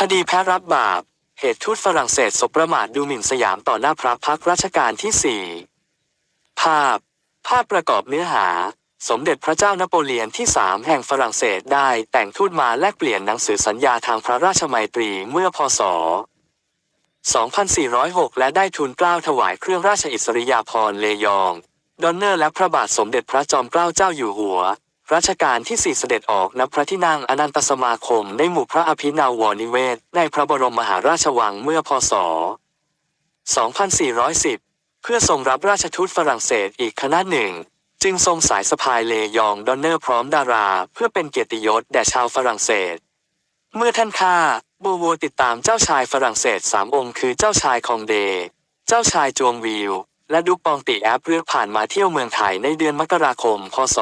คดีแพ้รับบาป เหตุทูตฝรั่งเศสสบประมาทดูหมิ่นสยามต่อหน้าพระพักตร์รัชกาลที่สี่ภาพ ภาพประกอบเนื้อหา สมเด็จพระเจ้านโปเลียนที่สามแห่งฝรั่งเศสได้แต่งทูตมาแลกเปลี่ยนหนังสือสัญญาทางพระราชมัยตรีเมื่อพศ 2406 และได้ทูลเกล้าถวายเครื่องราชอิสริยาภรณ์เลยอง ดอนเนอร์และพระบาทสมเด็จพระจอมเกล้าเจ้าอยู่หัว รัชกาลที่สี่เสด็จออกณพระที่นั่งอนันตสมาคมในหมู่พระอภินาวรนิเวศ ในพระบรมมหาราชวังเมื่อพศ 2410 เพื่อทรงรับราชทูตฝรั่งเศสอีกคณะหนึ่ง จึงทรงสายสะพายเลยองดอนเนอร์พร้อมดารา เพื่อเป็นเกียรติยศแด่ชาวฝรั่งเศส เมื่อท่านข้าบโวติดตามเจ้าชายฝรั่งเศสสามองค์คือเจ้าชายคองเด เจ้าชายจวงวิว และดุกปองติแอปเรือผ่านมาเที่ยวเมืองไทยในเดือนมกราคม พศ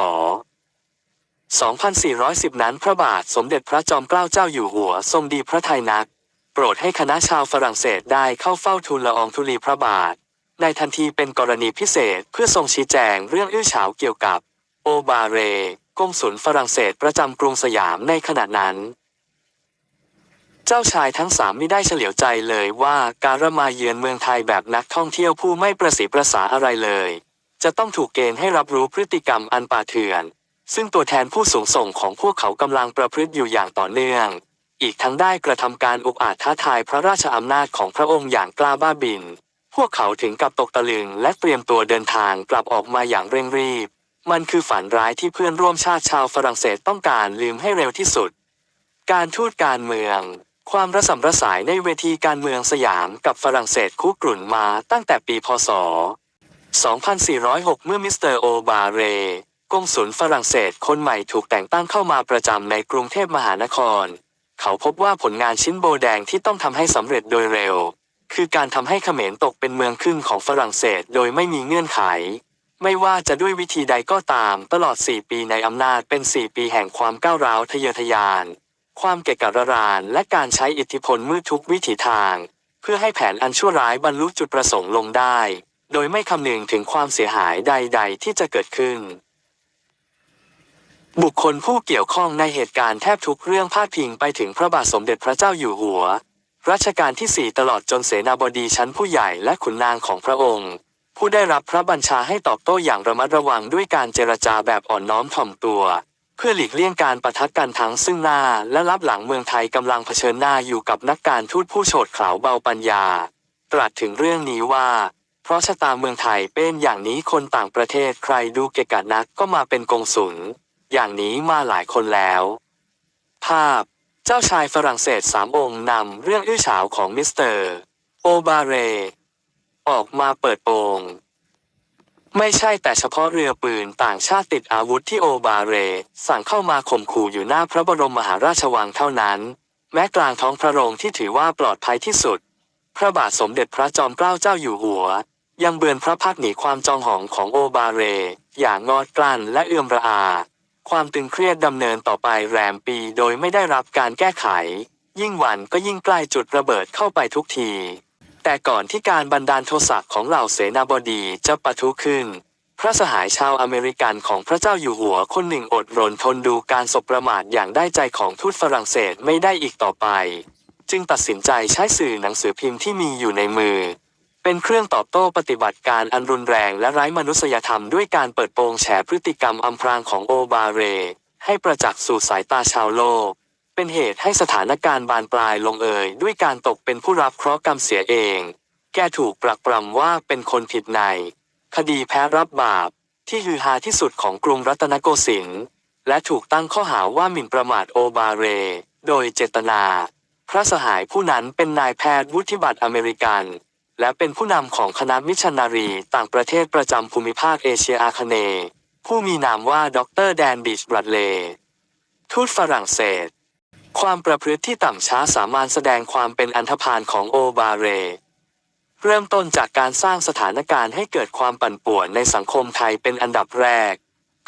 2410 นั้นพระบาทสมเด็จพระจอมเกล้าเจ้าอยู่หัว ทรงดีพระทัยนัก โปรดให้คณะชาวฝรั่งเศสได้เข้าเฝ้าทูลละอองธุลีพระบาท ในทันทีเป็นกรณีพิเศษเพื่อทรงชี้แจงเรื่องอื้อฉาวเกี่ยวกับ โอบาเรกงสุลฝรั่งเศสประจำกรุงสยามในขณะนั้น เจ้าชายทั้งสามไม่ได้เฉลียวใจเลยว่าการมาเยือนเมืองไทยแบบนักท่องเที่ยวผู้ไม่ประสีประสาอะไรเลย จะต้องถูกเกณฑ์ให้รับรู้พฤติกรรมอันป่าเถื่อน ซึ่งตัวแทนผู้สูงส่งของพวกเขากำลังประพฤติอยู่อย่างต่อเนื่อง อีกทั้งได้กระทำการอุกอาจท้าทายพระราชอำนาจของพระองค์อย่างกล้าบ้าบิน พวกเขาถึงกับตกตะลึงและเตรียมตัวเดินทางกลับออกมาอย่างเร่งรีบ มันคือฝันร้ายที่เพื่อนร่วมชาติชาวฝรั่งเศสต้องการลืมให้เร็วที่สุด การทูตการเมือง ความระสำระสายในเวทีการเมืองสยามกับฝรั่งเศสคุกรุ่นมาตั้งแต่ปีพศ 2406 เมื่อมิสเตอร์โอบาเร กงสุลฝรั่งเศสคนใหม่ถูกแต่งตั้งเข้ามาประจำในกรุงเทพมหานคร เขาพบว่าผลงานชิ้นโบแดงที่ต้องทำให้สำเร็จโดยเร็ว คือการทำให้เขมรตกเป็นเมืองขึ้นของฝรั่งเศสโดยไม่มีเงื่อนไข ไม่ว่าจะด้วยวิธีใดก็ตามตลอด 4 ปีในอำนาจเป็น 4 ปีแห่งความก้าวร้าวทะเยอทะยาน ความเกะกะระรานและการใช้อิทธิพลมืดทุกวิถีทาง เพื่อให้แผนอันชั่วร้ายบรรลุจุดประสงค์ลงได้ โดยไม่คำนึงถึงความเสียหายใด ๆ ที่จะเกิดขึ้น บุคคลผู้เกี่ยวข้องในเหตุการณ์แทบทุกเรื่องพาดพิงไปถึงพระบาทสมเด็จพระเจ้าอยู่หัว รัชกาลที่สี่ตลอดจนเสนาบดีชั้นผู้ใหญ่และขุนนางของพระองค์ ผู้ได้รับพระบัญชาให้ตอบโต้อย่างระมัดระวังด้วยการเจรจาแบบอ่อนน้อมถ่อมตัว เพื่อหลีกเลี่ยงการประทัดกันทั้งซึ่งหน้าและรับหลังเมืองไทยกำลังเผชิญหน้าอยู่กับนักการทูตผู้โฉดเขลาเบาปัญญา ตรัสถึงเรื่องนี้ว่าเพราะชะตาเมืองไทยเป็นอย่างนี้คนต่างประเทศใครดูเกะกะนักก็มาเป็นกงสุล อย่างนี้มาหลายคนแล้ว ภาพ เจ้าชายฝรั่งเศสสามองค์นำเรื่องอื้อฉาวของมิสเตอร์ โอบาเร ออกมาเปิดโปงไม่ใช่แต่เฉพาะเรือปืนต่างชาติติดอาวุธที่โอบาเร สั่งเข้ามาข่มขู่อยู่หน้าพระบรมมหาราชวังเท่านั้น แม้กลางท้องพระโรงที่ถือว่าปลอดภัยที่สุด พระบาทสมเด็จพระจอมเกล้าเจ้าอยู่หัว ยังเบือนพระพักหนีความจองหองของโอบาเร อย่างงอดกลั้นและเอื่อมระอา ความตึงเครียดดำเนินต่อไปแรมปีโดยไม่ได้รับการแก้ไข ยิ่งวันก็ยิ่งใกล้จุดระเบิดเข้าไปทุกที แต่ก่อนที่การบันดาลโทสะของเหล่าเสนาบดีจะปะทุขึ้น พระสหายชาวอเมริกันของพระเจ้าอยู่หัวคนหนึ่งอดรนทนดูการสบประมาทอย่างได้ใจของทูตฝรั่งเศสไม่ได้อีกต่อไป จึงตัดสินใจใช้สื่อหนังสือพิมพ์ที่มีอยู่ในมือ เป็นเครื่องตอบโต้ปฏิบัติการอันรุนแรงและไร้มนุษยธรรมด้วยการเปิดโปงแฉพฤติกรรมอำพรางของโอบาเร ให้ประจักษ์สู่สายตาชาวโลก เป็นเหตุให้สถานการณ์บานปลายลงเอย ด้วยการตกเป็นผู้รับเคราะห์กรรมเสียเอง แกถูกปรักปรำว่าเป็นคนผิดใน คดีแพ้รับบาป ที่ฮือฮาที่สุดของกรุงรัตนโกสินทร์และถูกตั้งข้อหาว่าหมิ่นประมาทโอบาเร โดยเจตนา พระสหายผู้นั้นเป็นนายแพทย์วุฒิบัตรอเมริกัน และเป็นผู้นำของคณะมิชชันนารีต่างประเทศประจำภูมิภาคเอเชียอาคเนย์ผู้มีนามว่าดรแดนบิชบรัดเลทูตฝรั่งเศส ความประพฤติที่ต่ำช้าสามารถแสดงความเป็นอันธพาลของโอบาเร เริ่มต้นจากการสร้างสถานการณ์ให้เกิดความปั่นป่วนในสังคมไทยเป็นอันดับแรก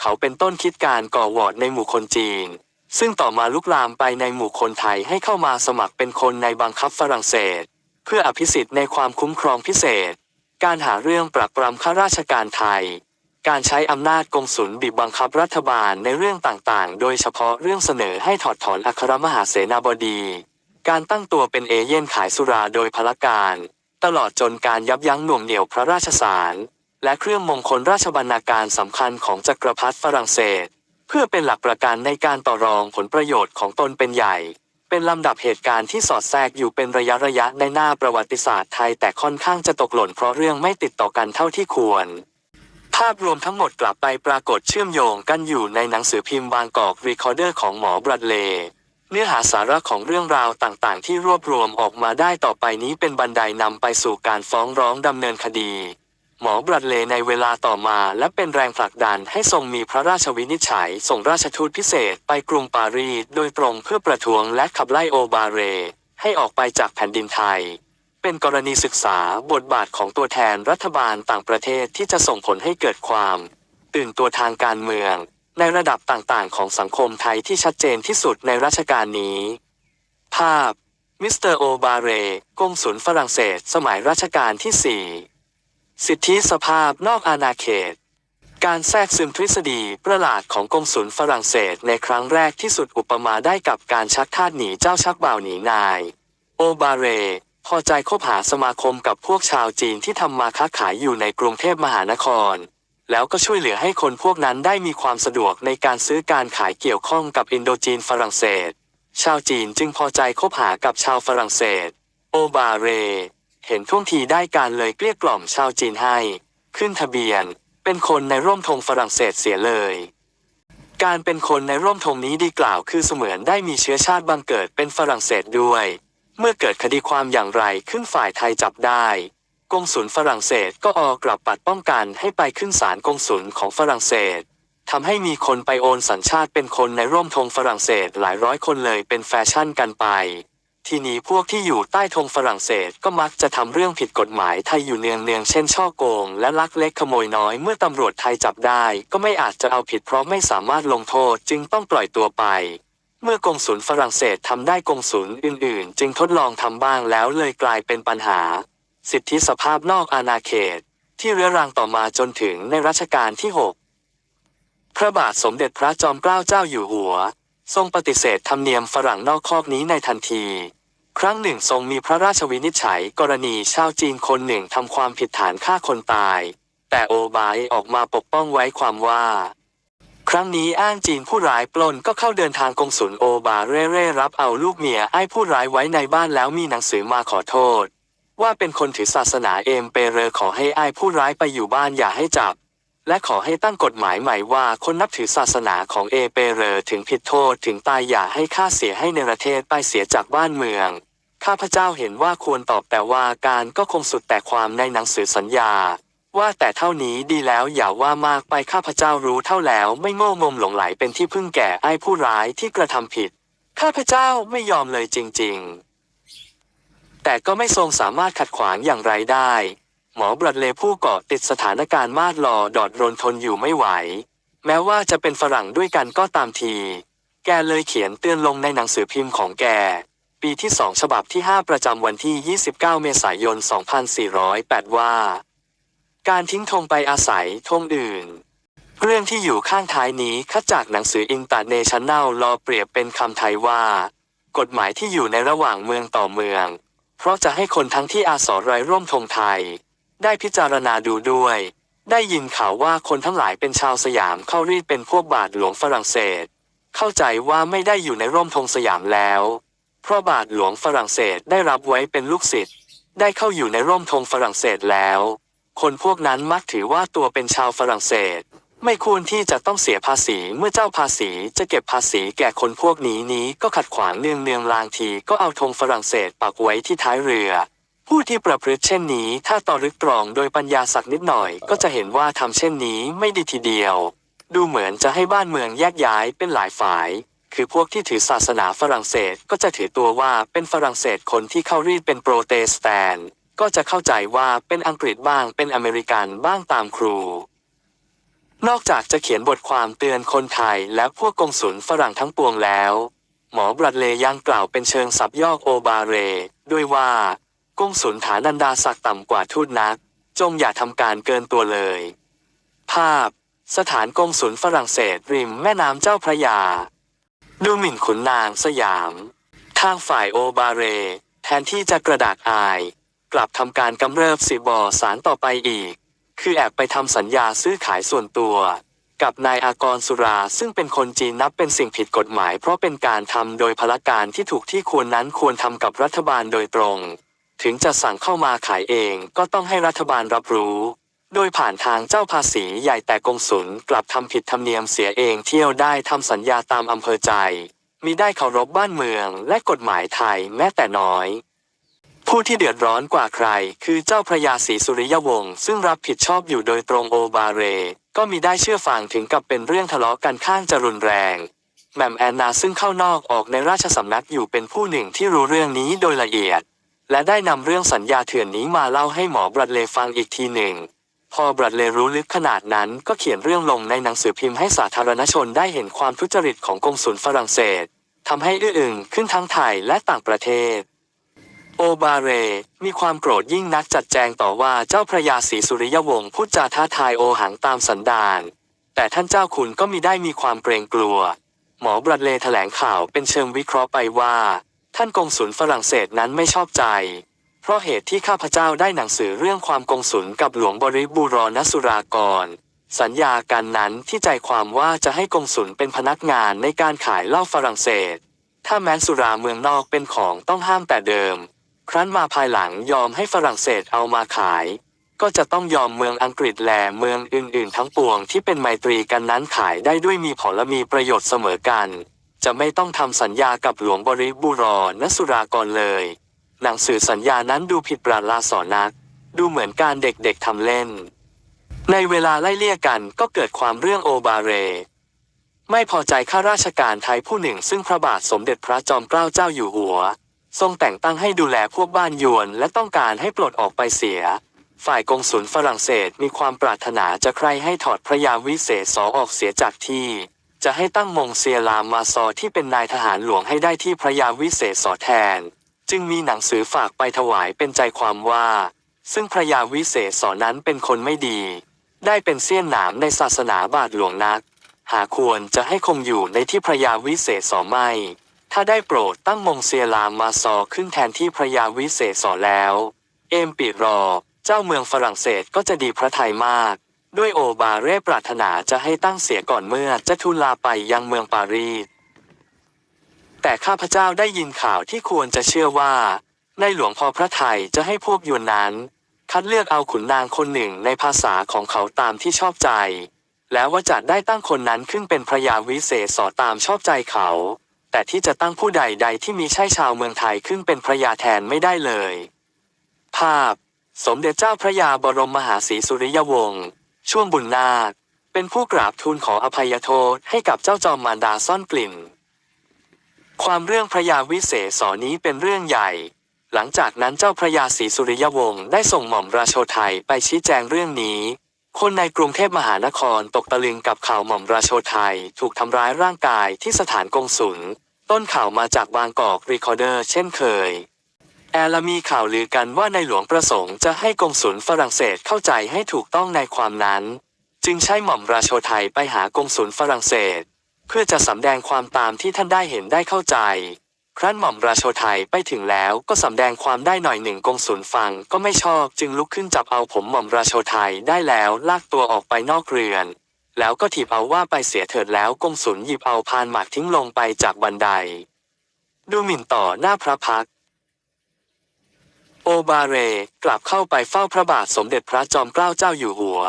เขาเป็นต้นคิดการก่อวอร์ดในหมู่คนจีน ซึ่งต่อมาลุกลามไปในหมู่คนไทยให้เข้ามาสมัครเป็นคนในบังคับฝรั่งเศส เพื่ออภิสิทธิ์ในความคุ้มครองพิเศษ การหาเรื่องปรับปรามข้าราชการไทย การใช้อำนาจกงสุลบีบบังคับรัฐบาลในเรื่องต่างๆ โดยเฉพาะเรื่องเสนอให้ถอดถอนอัครมหาเสนาบดี การตั้งตัวเป็นเอเย่นขายสุราโดยพลการ ตลอดจนการยับยั้งหน่วงเหนี่ยวพระราชสารและเครื่องมงคลราชบรรณาการสำคัญของจักรพรรดิฝรั่งเศส เพื่อเป็นหลักประกันในการต่อรองผลประโยชน์ของตนเป็นใหญ่ เป็นลำดับเหตุการณ์ที่สอดแทรกอยู่เป็นระยะระยะในหน้าประวัติศาสตร์ไทยแต่ค่อนข้างจะตกหล่นเพราะเรื่องไม่ติดต่อกันเท่าที่ควร ภาพรวมทั้งหมดกลับไปปรากฏเชื่อมโยงกันอยู่ในหนังสือพิมพ์บางกอกรีคอร์เดอร์ของหมอบรัดเลเนื้อหาสาระของเรื่องราวต่างๆ ที่รวบรวมออกมาได้ต่อไปนี้เป็นบันไดนำไปสู่การฟ้องร้องดำเนินคดี หมอบรัดเลในเวลาต่อมาและเป็นแรงผลักดันให้ทรงมีพระราชวินิจฉัย ส่งราชทูตพิเศษไปกรุงปารีสโดยตรงเพื่อประท้วงและขับไล่โอบาเร ให้ออกไปจากแผ่นดินไทย เป็นกรณีศึกษาบทบาทของตัวแทนรัฐบาลต่างประเทศที่จะส่งผลให้เกิดความ ตื่นตัวทางการเมือง ในระดับต่างๆ ของสังคมไทยที่ชัดเจนที่สุดในรัชกาลนี้ ภาพมิสเตอร์โอบาเรกงสุลฝรั่งเศส สมัยรัชกาลที่4 สิทธิสภาพนอกอาณาเขต การแทรกซึมทฤษฎีประหลาดของกงสุลฝรั่งเศสในครั้งแรกที่สุดอุปมาได้กับการชักทาสหนีเจ้าชักบ่าวหนีนาย โอบาเร พอใจคบหาสมาคมกับพวกชาวจีนที่ทำมาค้าขายอยู่ในกรุงเทพมหานคร แล้วก็ช่วยเหลือให้คนพวกนั้นได้มีความสะดวกในการซื้อการขายเกี่ยวข้องกับอินโดจีนฝรั่งเศส ชาวจีนจึงพอใจคบหากับชาวฝรั่งเศส โอบาเร เห็นท่วงทีได้การเลยเกลี้ยกล่อมชาวจีนให้ ขึ้นทะเบียน เป็นคนในร่มธงฝรั่งเศสเสียเลย การเป็นคนในร่มธงนี้ดีกล่าวคือเสมือนได้มีเชื้อชาติบังเกิดเป็นฝรั่งเศสด้วย เมื่อเกิดคดีความอย่างไรขึ้นฝ่ายไทยจับได้กงสุลฝรั่งเศสก็ออกกลับปัดป้องกันให้ไปขึ้นศาลกงสุลของฝรั่งเศสทำให้มีคนไปโอนสัญชาติเป็นคนในร่มธงฝรั่งเศสหลายร้อยคนเลยเป็นแฟชั่นกันไป ทีนี้พวกที่อยู่ใต้ธงฝรั่งเศสก็มักจะทำเรื่องผิดกฎหมายไทยอยู่เนืองเนืองๆเช่นช่อโกง และลักเล็กขโมยน้อยเมื่อตำรวจไทยจับได้ ก็ไม่อาจจะเอาผิดเพราะไม่สามารถลงโทษจึงต้องปล่อยตัวไป เมื่อกงสุลฝรั่งเศสทำได้กงสุลอื่นๆ จึงทดลองทำบ้างแล้วเลยกลายเป็นปัญหา สิทธิสภาพนอกอาณาเขต ที่เรื้อรังต่อมาจนถึงในรัชกาลที่ 6 พระบาทสมเด็จพระจอมเกล้าเจ้าอยู่หัว ทรงปฏิเสธธรรมเนียมฝรั่งนอกคอกนี้ในทันที ครั้งหนึ่งทรงมีพระราชวินิจฉัยกรณีชาวจีนคนหนึ่งทำความผิดฐานฆ่าคนตาย แต่โอบายออกมาปกป้องไว้ความว่า ครั้งนี้อ้างจีนผู้ร้ายปล้นก็เข้าเดินทางกงสุลโอบาเร่เร่รับเอาลูกเมียไอ้ผู้ร้ายไว้ในบ้านแล้วมีหนังสือมาขอโทษ ว่าเป็นคนถือศาสนาเอมเปเรอขอให้ไอ้ผู้ร้ายไปอยู่บ้านอย่าให้จับ และขอให้ตั้งกฎหมายใหม่ว่าคนนับถือศาสนาของเอเปเรอถึงผิดโทษถึงตายอย่าให้ค่าเสียให้ในประเทศไปเสียจากบ้านเมือง ข้าพเจ้าเห็นว่าควรตอบแต่ว่าการก็คงสุดแต่ความในหนังสือสัญญา ว่าแต่เท่านี้ดีแล้วอย่าว่ามากไปข้าพเจ้ารู้เท่าแล้วไม่โง่งมหลงไหลเป็นที่พึ่งแก่ไอ้ผู้ร้ายที่กระทำผิด ข้าพเจ้าไม่ยอมเลยจริง ๆ แต่ก็ไม่ทรงสามารถขัดขวางอย่างไรได้ หมอบรัดเลผู้เกาะติดสถานการณ์มาดรอดอดรนทนอยู่ไม่ไหว แม้ว่าจะเป็นฝรั่งด้วยกันก็ตามที แกเลยเขียนเตือนลงในหนังสือพิมพ์ของแก ปีที่สองฉบับที่ 5 ประจำวันที่ 29 เมษายน 2408 ว่า การทิ้งธงไปอาศัยธงอื่น เรื่องที่อยู่ข้างท้ายนี้คัดจากหนังสือ International Law เปรียบเป็นคำไทยว่า กฎหมายที่อยู่ในระหว่างเมืองต่อเมือง เพราะจะให้คนทั้งที่อาสรายร่วมธงไทย ได้พิจารณาดูด้วย ได้ยินข่าวว่าคนทั้งหลายเป็นชาวสยามเข้ารีดเป็นพวกบาทหลวงฝรั่งเศส เข้าใจว่าไม่ได้อยู่ในร่มธงสยามแล้ว พราะบาทหลวงฝรั่งเศสได้รับไว้เป็นลูกศิษย์ได้เข้าอยู่ในร่มธงฝรั่งเศสแล้ว คนพวกนั้นมักถือว่าตัวเป็นชาวฝรั่งเศส ไม่ควรที่จะต้องเสียภาษีเมื่อเจ้าภาษีจะเก็บภาษีแก่คนพวกนี้นี้ก็ขัดขวางเนืองเนืองลางทีก็เอาธงฝรั่งเศสปักไว้ที่ท้ายเรือ ผู้ที่ประพฤติเช่นนี้ถ้าต่อรึกตรองโดยปัญญาสักนิดหน่อย ก็จะเห็นว่าทำเช่นนี้ไม่ดีทีเดียว ดูเหมือนจะให้บ้านเมืองแยกย้ายเป็นหลายฝ่าย คือพวกที่ถือศาสนาฝรั่งเศสก็จะถือตัวว่าเป็นฝรั่งเศสคนที่เข้ารีดเป็นโปรเตสแตนต์ก็จะเข้าใจว่าเป็นอังกฤษบ้างเป็นอเมริกันบ้างตามครู นอกจากจะเขียนบทความเตือนคนไทยและพวกกงสุลฝรั่งทั้งปวงแล้ว หมอบรัดเลยังกล่าวเป็นเชิงสับยอกโอบาเร ด้วยว่ากงสุลฐานันดาศักดิ์ต่ำกว่าทูตนัก จงอย่าทำการเกินตัวเลย ภาพ สถานกงสุลฝรั่งเศสริมแม่น้ำเจ้าพระยา ดูหมิ่นขุนนางสยามทางฝ่ายโอบาเร แทนที่จะกระดากอาย กลับทำการกำเริบสิบอสารต่อไปอีก คือแอบไปทำสัญญาซื้อขายส่วนตัว กับนายอากรสุราซึ่งเป็นคนจีนนับเป็นสิ่งผิดกฎหมาย เพราะเป็นการทำโดยพลการที่ถูกที่ควรนั้นควรทำกับรัฐบาลโดยตรง ถึงจะสั่งเข้ามาขายเองก็ต้องให้รัฐบาลรับรู้ โดยผ่านทางเจ้าภาษีใหญ่แต่กงสุลกลับทำผิดธรรมเนียมเสียเองเที่ยวได้ทำสัญญาตามอำเภอใจมีได้เคารพบ้านเมืองและกฎหมายไทยแม้แต่น้อย ผู้ที่เดือดร้อนกว่าใคร คือเจ้าพระยาศรีสุริยวงศ์ซึ่งรับผิดชอบอยู่โดยตรงโอบาเร ก็มีได้เชื่อฟังถึงกับเป็นเรื่องทะเลาะกันข้างจะรุนแรงแหม่มแอนนาซึ่งเข้านอกออกในราชสำนักอยู่เป็นผู้หนึ่งที่รู้เรื่องนี้โดยละเอียด และได้นำเรื่องสัญญาเถื่อนนี้มาเล่าให้หมอบรัดเลฟังอีกทีหนึ่ง พอบรัดเลรู้ลึกขนาดนั้นก็เขียนเรื่องลงในหนังสือพิมพ์ให้สาธารณชนได้เห็นความทุจริตของกงสุลฝรั่งเศสทำให้อื้ออึงขึ้นทั้งไทยและต่างประเทศ โอบาเร มีความโกรธยิ่งนักจัดแจงต่อว่าเจ้าพระยาศรีสุริยวงศ์พูดจาท้าทายโอหังตามสันดานแต่ท่านเจ้าคุณก็มีได้มีความเกรงกลัว หมอบรัดเลแถลงข่าวเป็นเชิงวิเคราะห์ไปว่า ท่านกงสุลฝรั่งเศสนั้นไม่ชอบใจ เพราะเหตุที่ข้าพเจ้าได้หนังสือเรื่องความกงสุลกับหลวงบริบูรณสุรากร สัญญากันนั้นที่ใจความว่าจะให้กงสุลเป็นพนักงานในการขายเหล้าฝรั่งเศส ถ้าแม้นสุราเมืองนอกเป็นของต้องห้ามแต่เดิม ครั้นมาภายหลังยอมให้ฝรั่งเศสเอามาขาย ก็จะต้องยอมเมืองอังกฤษแลเมืองอื่น ๆ ทั้งปวงที่เป็นไมตรีกันนั้นขายได้ด้วยมีผลและมีประโยชน์เสมอกัน จะไม่ต้องทำสัญญากับหลวงบริบูรณสุรากรเลย หนังสือสัญญานั้นดูผิดประลาสอนัก ดูเหมือนการเด็กๆทำเล่น ในเวลาไล่เลี่ยกันก็เกิดความเรื่องโอบาเร ไม่พอใจข้าราชการไทยผู้หนึ่งซึ่งพระบาทสมเด็จพระจอมเกล้าเจ้าอยู่หัว ทรงแต่งตั้งให้ดูแลพวกบ้านยวนและต้องการให้ปลดออกไปเสีย ฝ่ายกงสุลฝรั่งเศสมีความปรารถนาจะใครให้ถอดพระยาวิเศษสอออกเสียจากที่จะให้ตั้งมงเซียลามมาซอที่เป็นนายทหารหลวงให้ได้ที่พระยาวิเศษสอแทน จึงมีหนังสือฝากไปถวายเป็นใจความว่า ซึ่งพระยาวิเศษสอนั้นเป็นคนไม่ดี ได้เป็นเสี้ยนหนามในศาสนาบาทหลวงนัก หาควรจะให้คงอยู่ในที่พระยาวิเศษสอไม่ ถ้าได้โปรดตั้งมงเซียลามมาซอขึ้นแทนที่พระยาวิเศษสอแล้ว เอมปิรอ เจ้าเมืองฝรั่งเศสก็จะดีพระทัยมาก ด้วยโอบาเร่ปรารถนาจะให้ตั้งเสียก่อนเมื่อจะทูลลาไปยังเมืองปารีส แต่ข้าพเจ้าได้ยินข่าวที่ควรจะเชื่อว่า ในหลวงพอพระไทยจะให้พวกยวนนั้น คัดเลือกเอาขุนนางคนหนึ่งในภาษาของเขาตามที่ชอบใจ แล้วว่าจะได้ตั้งคนนั้นขึ้นเป็นพระยาวิเศษสอตามชอบใจเขา แต่ที่จะตั้งผู้ใดใดที่มีใช่ชาวเมืองไทยขึ้นเป็นพระยาแทนไม่ได้เลย ภาพ สมเด็จเจ้าพระยาบรมมหาศรีสุริยวงศ์ช่วงบุญนาคเป็นผู้กราบทูลขออภัยโทษให้กับเจ้าจอมมารดาซ่อนกลิ่น ความเรื่องพระยาวิเศษสอนี้เป็นเรื่องใหญ่ หลังจากนั้นเจ้าพระยาศรีสุริยวงศ์ได้ส่งหม่อมราโชไทยไปชี้แจงเรื่องนี้ คนในกรุงเทพมหานครตกตะลึงกับข่าวหม่อมราโชไทยถูกทำร้ายร่างกายที่สถานกงสุล ต้นข่าวมาจากบางกอกรีคอร์เดอร์เช่นเคย แอลมีข่าวลือกันว่าในหลวงประสงค์จะให้กงสุลฝรั่งเศสเข้าใจให้ถูกต้องในความนั้น จึงใช้หม่อมราโชไทยไปหากงสุลฝรั่งเศส เพื่อจะสำแดงความตามที่ท่านได้เห็นได้เข้าใจ ครั้นหม่อมราโชไทยไปถึงแล้วก็สำแดงความได้หน่อยหนึ่งกงสุลฟังก็ไม่ชอบจึงลุกขึ้นจับเอาผมหม่อมราโชไทยได้แล้วลากตัวออกไปนอกเรือน แล้วก็ถีบเอาว่าไปเสียเถิดแล้วกงสุลหยิบเอาพานหมากทิ้งลงไปจากบันได ดูหมิ่นต่อหน้าพระพักโอบาเรกลับเข้าไปเฝ้าพระบาทสมเด็จพระจอมเกล้าเจ้าอยู่หัว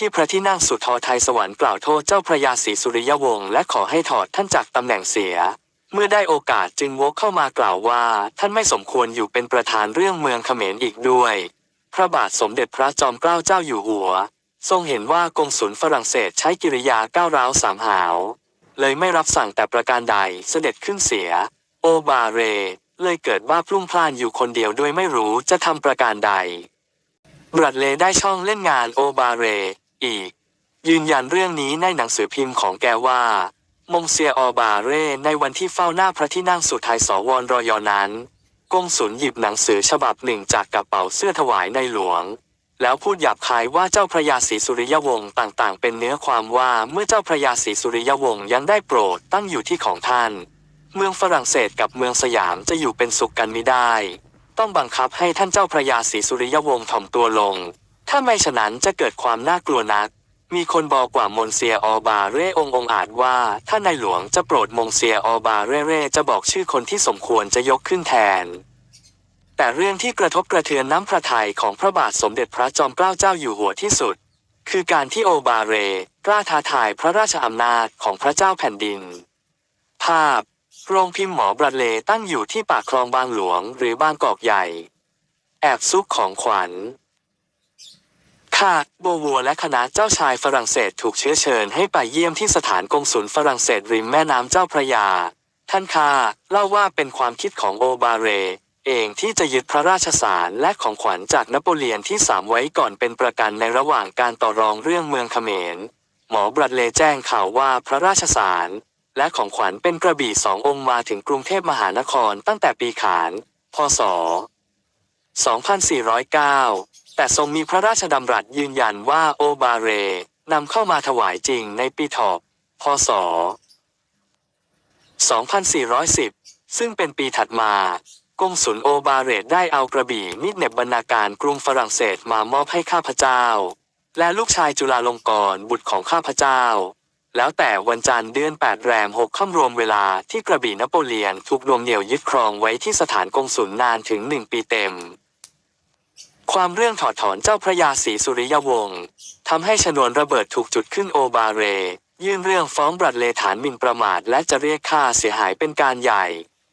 ที่พระที่นั่งสุทอไทยสวรรค์กล่าวโทษเจ้าพระยาศรีสุริยวงศ์และขอให้ถอดท่านจากตำแหน่งเสีย เมื่อได้โอกาสจึงวกเข้ามากล่าวว่า ท่านไม่สมควรอยู่เป็นประธานเรื่องเมืองเขมรอีกด้วย พระบาทสมเด็จพระจอมเกล้าเจ้าอยู่หัว ทรงเห็นว่ากงสุลฝรั่งเศสใช้กิริยาก้าวร้าวสามหาว เลยไม่รับสั่งแต่ประการใดเสด็จขึ้นเสีย โอบาเร เลยเกิดว่าพลุ่งพล่านอยู่คนเดียวด้วยไม่รู้จะทำประการใด บรัดเลได้ช่องเล่นงานโอบาเร อีก ยืนยันเรื่องนี้ในหนังสือพิมพ์ของแกว่ามงเซียออบาเร่ในวันที่เฝ้าหน้าพระที่นั่งสุดท้ายสวรรอยอนั้นกงสุลหยิบหนังสือฉบับหนึ่งจากกระเป๋าเสื้อถวายในหลวง แล้วพูดหยาบคายว่าเจ้าพระยาศรีสุริยวงศ์ต่างๆ เป็นเนื้อความว่าเมื่อเจ้าพระยาศรีสุริยวงศ์ยังได้โปรดตั้งอยู่ที่ของท่าน เมืองฝรั่งเศสกับเมืองสยามจะอยู่เป็นสุขกันไม่ได้ ต้องบังคับให้ท่านเจ้าพระยาศรีสุริยวงศ์ถ่อมตัวลง ถ้าไม่ฉะนั้นจะเกิดความน่ากลัวนัก มีคนบอกว่ามนเซียออบาเร่ององอาจว่า ถ้านายหลวงจะโปรดมงเซียออบาเร่เร่จะบอกชื่อคนที่สมควรจะยกขึ้นแทน แต่เรื่องที่กระทบกระเทือนน้ำพระทัยของพระบาทสมเด็จพระจอมเกล้าเจ้าอยู่หัวที่สุด คือการที่โอบาเรกล้าท้าทายพระราชอำนาจของพระเจ้าแผ่นดิน ภาพ โรงพิมพ์หมอบรัดเลตั้งอยู่ที่ปากคลองบางหลวงหรือบางกอกใหญ่ แอบซุกของขวัญ ค่ะโบวัวและคณะเจ้าชายฝรั่งเศสถูกเชื้อเชิญให้ไปเยี่ยมที่สถานกงสุลฝรั่งเศสริมแม่น้ำเจ้าพระยา ท่านคาเล่าว่าเป็นความคิดของโอบาเร เองที่จะยึดพระราชสารและของขวัญจากนโปเลียนที่สามไว้ก่อนเป็นประกันในระหว่างการต่อรองเรื่องเมืองเขมร หมอบรัดเลแจ้งข่าวว่าพระราชสารและของขวัญเป็นกระบี่สององค์มาถึงกรุงเทพมหานครตั้งแต่ปีขาน พศ 2409 แต่ทรงมีพระราชดำรัสยืนยันว่าโอบาเรนำเข้ามาถวายจริงในปีถอกพศ 2410 ซึ่งเป็นปีถัดมากงสุลโอบาเรตได้เอากระบี่มิดเน็บบรรณาการกรุงฝรั่งเศสมามอบให้ข้าพเจ้า และลูกชายจุฬาลงกรณ์บุตรของข้าพเจ้า แล้วแต่วันจันทร์เดือน 8 แรม 6 ค่ำรวมเวลาที่กระบี่นโปเลียนถูกรวมเหนี่ยวยึดครองไว้ที่สถานกงสุลนานถึงหนึ่งปีเต็ม ความเรื่องถอดถอนเจ้าพระยาศรีสุริยวงศ์ทำให้ชนวนระเบิดถูกจุดขึ้นโอบาเร ยื่นเรื่องฟ้องบรัดเลฐานหมิ่นประมาท และจะเรียกค่าเสียหายเป็นการใหญ่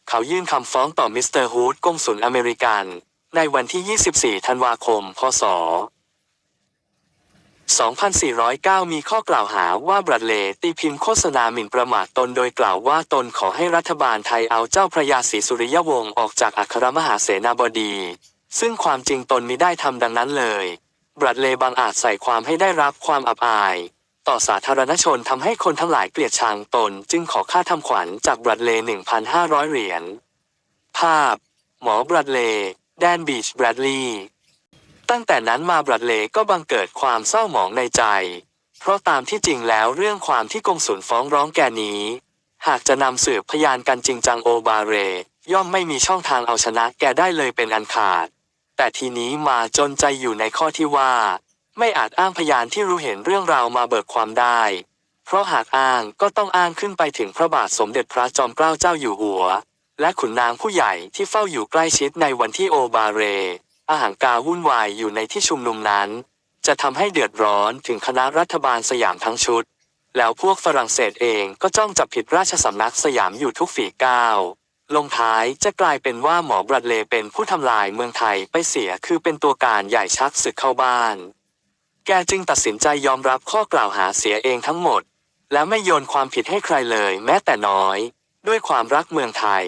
เขายื่นคำฟ้องต่อมิสเตอร์ฮูดกงสุลอเมริกัน ในวันที่ 24 ธันวาคม พศ 2409 มีข้อกล่าวหาว่าบรัดเลตีพิมพ์โฆษณาหมิ่นประมาทตนโดยกล่าวว่าตนขอให้รัฐบาลไทยเอาเจ้าพระยาศรีสุริยวงศ์ออกจากอัครมหาเสนาบดี ซึ่งความจริงตนมิได้ทำดังนั้นเลย บรัดเลย์บางอาจใส่ความให้ได้รับความอับอาย ต่อสาธารณชนทำให้คนทั้งหลายเกลียดชังตน จึงขอค่าทำขวัญจากบรัดเลย์1,500 เหรียญ ภาพ หมอบรัดเลย์แดนบีชแบรดลีย์ตั้งแต่นั้นมาบรัดเลย์ก็บังเกิดความเศร้าหมองในใจ เพราะตามที่จริงแล้วเรื่องความที่กงสุลฟ้องร้องแกนี้ หากจะนำสืบพยานกันจริงจังโอบาเร ย่อมไม่มีช่องทางเอาชนะแกได้เลยเป็นอันขาด แต่ทีนี้มาจนใจอยู่ในข้อที่ว่า ไม่อาจอ้างพยานที่รู้เห็นเรื่องราวมาเบิกความได้ เพราะหากอ้างก็ต้องอ้างขึ้นไปถึงพระบาทสมเด็จพระจอมเกล้าเจ้าอยู่หัว และขุนนางผู้ใหญ่ที่เฝ้าอยู่ใกล้ชิดในวันที่โอบาเรอาหางกาวุ่นวายอยู่ในที่ชุมนุมนั้น จะทำให้เดือดร้อนถึงคณะรัฐบาลสยามทั้งชุด แล้วพวกฝรั่งเศสเองก็จ้องจับผิดราชสำนักสยามอยู่ทุกฝีก้าว ลงท้ายจะกลายเป็นว่าหมอบรัดเลยเป็นผู้ทำลายเมืองไทยไปเสียคือเป็นตัวการใหญ่ชักศึกเข้าบ้าน แกจึงตัดสินใจยอมรับข้อกล่าวหาเสียเองทั้งหมด และไม่โยนความผิดให้ใครเลยแม้แต่น้อย ด้วยความรักเมืองไทย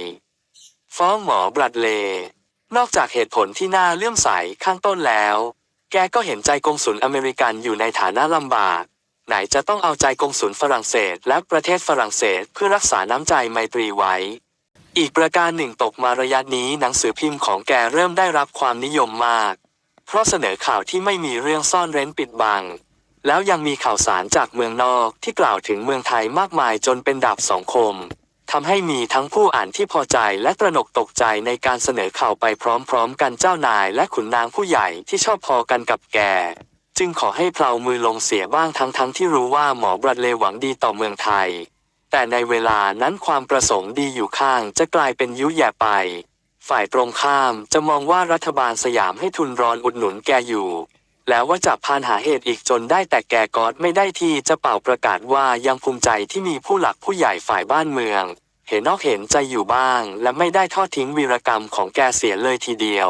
ฟ้องหมอบรัดเลยนอกจากเหตุผลที่น่าเลื่อมใสข้างต้นแล้ว แกก็เห็นใจกงสุลอเมริกันอยู่ในฐานะลำบากไหนจะต้องเอาใจกงสุลฝรั่งเศสและประเทศฝรั่งเศสเพื่อรักษาน้ำใจไมตรีไว้ อีกประการหนึ่งตกมาระยะนี้หนังสือพิมพ์ของแกเริ่มได้รับความนิยมมาก เพราะเสนอข่าวที่ไม่มีเรื่องซ่อนเร้นปิดบัง แล้วยังมีข่าวสารจากเมืองนอกที่กล่าวถึงเมืองไทยมากมายจนเป็นดาบสองคมทำให้มีทั้งผู้อ่านที่พอใจและตระหนกตกใจในการเสนอข่าวไปพร้อมๆ กันเจ้านายและขุนนางผู้ใหญ่ที่ชอบพอกันกับแก จึงขอให้เพลามือลงเสียบ้างทั้งๆทที่รู้ว่าหมอบรัดเลหวังดีต่อเมืองไทย แต่ในเวลานั้นความประสงค์ดีอยู่ข้างจะกลายเป็นยุแย่ไป ฝ่ายตรงข้ามจะมองว่ารัฐบาลสยามให้ทุนรอนอุดหนุนแกอยู่ แล้วว่าจะพานหาเหตุอีกจนได้แต่แกกอดไม่ได้ที่จะเป่าประกาศว่ายังภูมิใจที่มีผู้หลักผู้ใหญ่ฝ่ายบ้านเมือง เห็นนอกเห็นใจอยู่บ้าง และไม่ได้ทอดทิ้งวีรกรรมของแกเสียเลยทีเดียว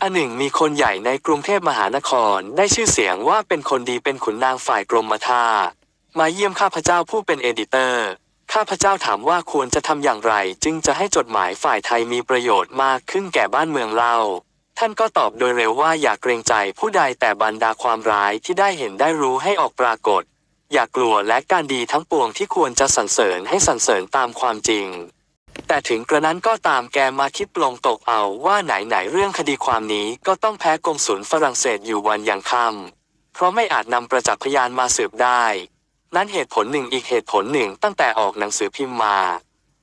อันหนึ่งมีคนใหญ่ในกรุงเทพมหานครได้ชื่อเสียงว่าเป็นคนดีเป็นขุนนางฝ่ายกรมท่า มาเยี่ยมข้าพเจ้าผู้เป็นเอดิเตอร์ ข้าพเจ้าถามว่าควรจะทำอย่างไร จึงจะให้จดหมายฝ่ายไทยมีประโยชน์มากขึ้นแก่บ้านเมืองเล่า ท่านก็ตอบโดยเร็วว่าอย่าเกรงใจผู้ใดแต่บรรดาความร้ายที่ได้เห็นได้รู้ให้ออกปรากฏ อย่ากลัวและการดีทั้งปวงที่ควรจะสรรเสริญให้สรรเสริญตามความจริง แต่ถึงกระนั้นก็ตามแกมาคิดปลงตกเอาว่าไหนไหนๆเรื่องคดีความนี้ก็ต้องแพ้กงสุลฝรั่งเศสอยู่วันอยังค่ำเพราะไม่อาจนำประจักษ์พยานมาสืบได้ นั่นเหตุผลหนึ่งอีกเหตุผลหนึ่งตั้งแต่ออกหนังสือพิมพ์มา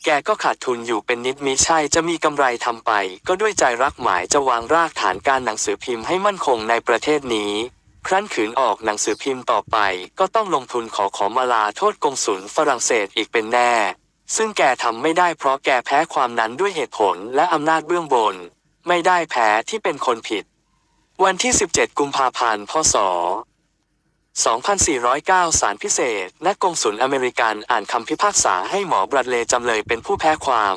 แกก็ขาดทุนอยู่เป็นนิดมิใช่จะมีกำไรทำไป ก็ด้วยใจรักหมายจะวางรากฐานการหนังสือพิมพ์ให้มั่นคงในประเทศนี้ ครั้นขืนออกหนังสือพิมพ์ต่อไป ก็ต้องลงทุนขอขอมาลาโทษกงสุลฝรั่งเศสอีกเป็นแน่ ซึ่งแกทำไม่ได้เพราะแกแพ้ความนั้นด้วยเหตุผลและอำนาจเบื้องบน ไม่ได้แพ้ที่เป็นคนผิด วันที่ 17 กุมภาพันธ์พศ 2409 ศาลพิเศษณกงสุลอเมริกันอ่านคำพิพากษาให้หมอบรัดเลจำเลยเป็นผู้แพ้ความ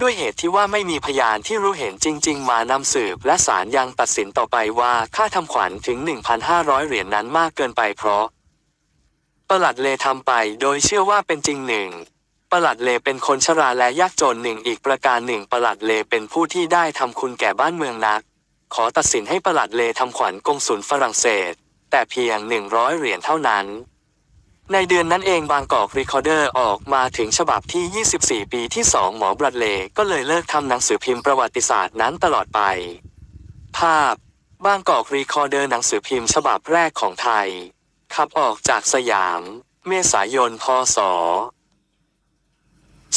ด้วยเหตุที่ว่าไม่มีพยานที่รู้เห็นจริง ๆ มานำสืบ และศาลยังตัดสินต่อไปว่าค่าทำขวัญถึง 1,500 เหรียญนนั้นมากเกินไปเพราะ ประหลัดเลทำไปโดยเชื่อว่าเป็นจริงหนึ่งประหลัดเลเป็นคนชราและยากจนหนึ่งอีกประการหนึ่งประหลัดเลเป็นผู้ที่ได้ทำคุณแก่บ้านเมืองนัก ขอตัดสินให้ประหลัดเลทำขวัญกงสุลฝรั่งเศส แต่เพียง 100 เหรียญเท่านั้น ในเดือนนั้นเองบางกอกรีคอร์เดอร์ออกมาถึงฉบับที่ 24 ปีที่ 2 หมอบรัดเลก็เลยเลิกทำหนังสือพิมพ์ประวัติศาสตร์นั้นตลอดไป ภาพบางกอกรีคอร์เดอร์หนังสือพิมพ์ฉบับแรกของไทย ขับออกจากสยาม เมษายน พศ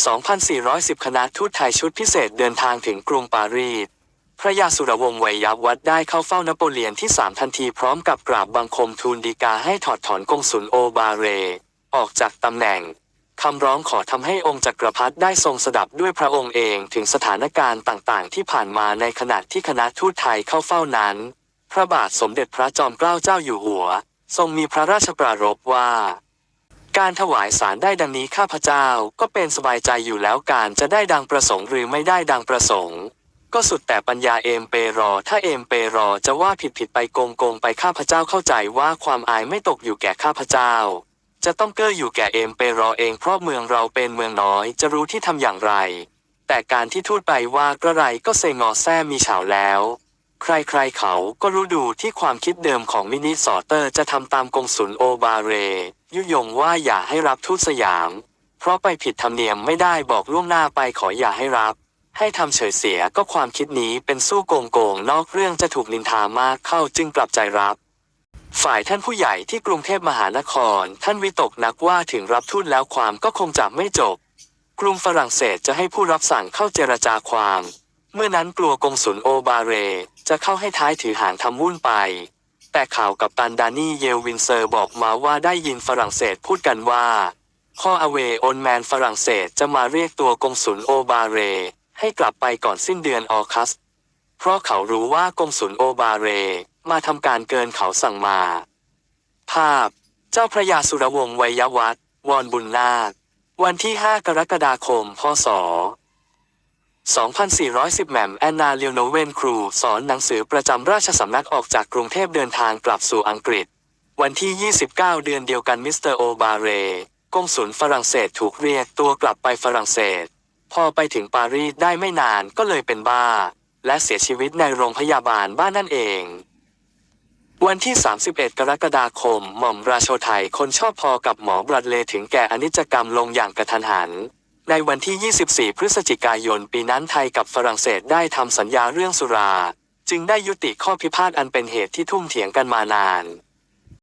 2410 คณะทูตไทยชุดพิเศษเดินทางถึงกรุงปารีส พระยาสุรวงศ์ไวยยับวัดได้เข้าเฝ้านโปเลียนที่สามทันทีพร้อมกับกราบบังคมทูลดีกาให้ถอดถอนกงสุลโอบาเร ออกจากตำแหน่งคำร้องขอทำให้องค์จักรพรรดิได้ทรงสดับด้วยพระองค์เองถึงสถานการณ์ต่างๆ ที่ผ่านมาในขณะที่คณะทูตไทยเข้าเฝ้านั้น พระบาทสมเด็จพระจอมเกล้าเจ้าอยู่หัว ทรงมีพระราชปรารภว่า การถวายสารได้ดังนี้ข้าพเจ้าก็เป็นสบายใจอยู่แล้วการจะได้ดังประสงค์หรือไม่ได้ดังประสงค์ ก็สุดแต่ปัญญาเอมเปรอ ถ้าเอมเปรอจะว่าผิดผิดไปโกงโกงไปข้าพเจ้าเข้าใจว่าความอายไม่ตกอยู่แก่ข้าพเจ้า จะต้องเก้ออยู่แก่เอมเปรอเองเพราะเมืองเราเป็นเมืองน้อย จะรู้ที่ทำอย่างไร แต่การที่ทูดไปว่ากระไรก็เซงอแซ่มีเฉาแล้ว ใครๆเขาก็รู้ดูที่ความคิดเดิมของมินิสอเตอร์จะทำตามกงสุลโอบาเร ยุยงว่าอย่าให้รับทูตสยาม เพราะไปผิดธรรมเนียมไม่ได้บอกล่วงหน้าไปขออย่าให้รับ ให้ทำเฉยเสียก็ความคิดนี้เป็นสู้โกงโกงนอกเรื่องจะถูกนินทามากเข้าจึงกลับใจรับ ฝ่ายท่านผู้ใหญ่ที่กรุงเทพมหานคร ท่านวิตกนักว่าถึงรับทูตแล้วความก็คงจะไม่จบ กรุงฝรั่งเศสจะให้ผู้รับสั่งเข้าเจรจาความ เมื่อนั้นกลัวกงสุลโอบาเร จะเข้าให้ท้ายถือหางทำวุ่นไป แต่ข่าวกับตันดานี่เยลวินเซอร์บอกมาว่าได้ยินฝรั่งเศสพูดกันว่าพ่ออเวโอนแมนฝรั่งเศสจะมาเรียกตัวกงสุลโอบาเร ให้กลับไปก่อนสิ้นเดือนออคัส เพราะเขารู้ว่ากงสุลโอบาเร มาทำการเกินเขาสั่งมา ภาพ เจ้าพระยาสุรวงศ์ไวยวัฒน์วอนบุญนาค วันที่ 5 กรกฎาคม พศ 2410แหม่มแอนนาเลโนเวนครู สอนหนังสือประจำราชสำนักออกจากกรุงเทพเดินทางกลับสู่อังกฤษ วันที่ 29 เดือนเดียวกันมิสเตอร์โอบาเรกงสุลฝรั่งเศสถูกเรียกตัวกลับไปฝรั่งเศส พอไปถึงปารีสได้ไม่นานก็เลยเป็นบ้า และเสียชีวิตในโรงพยาบาลบ้านนั่นเอง วันที่ 31 กรกฎาคม หม่อมราโชไทยคนชอบพอกับหมอบรัดเลถึงแก่อนิจกรรมลงอย่างกระทันหัน ในวันที่ 24 พฤศจิกายนปีนั้นไทยกับฝรั่งเศสได้ทำสัญญาเรื่องสุรา จึงได้ยุติข้อพิพาทอันเป็นเหตุที่ทุ่มเถียงกันมานาน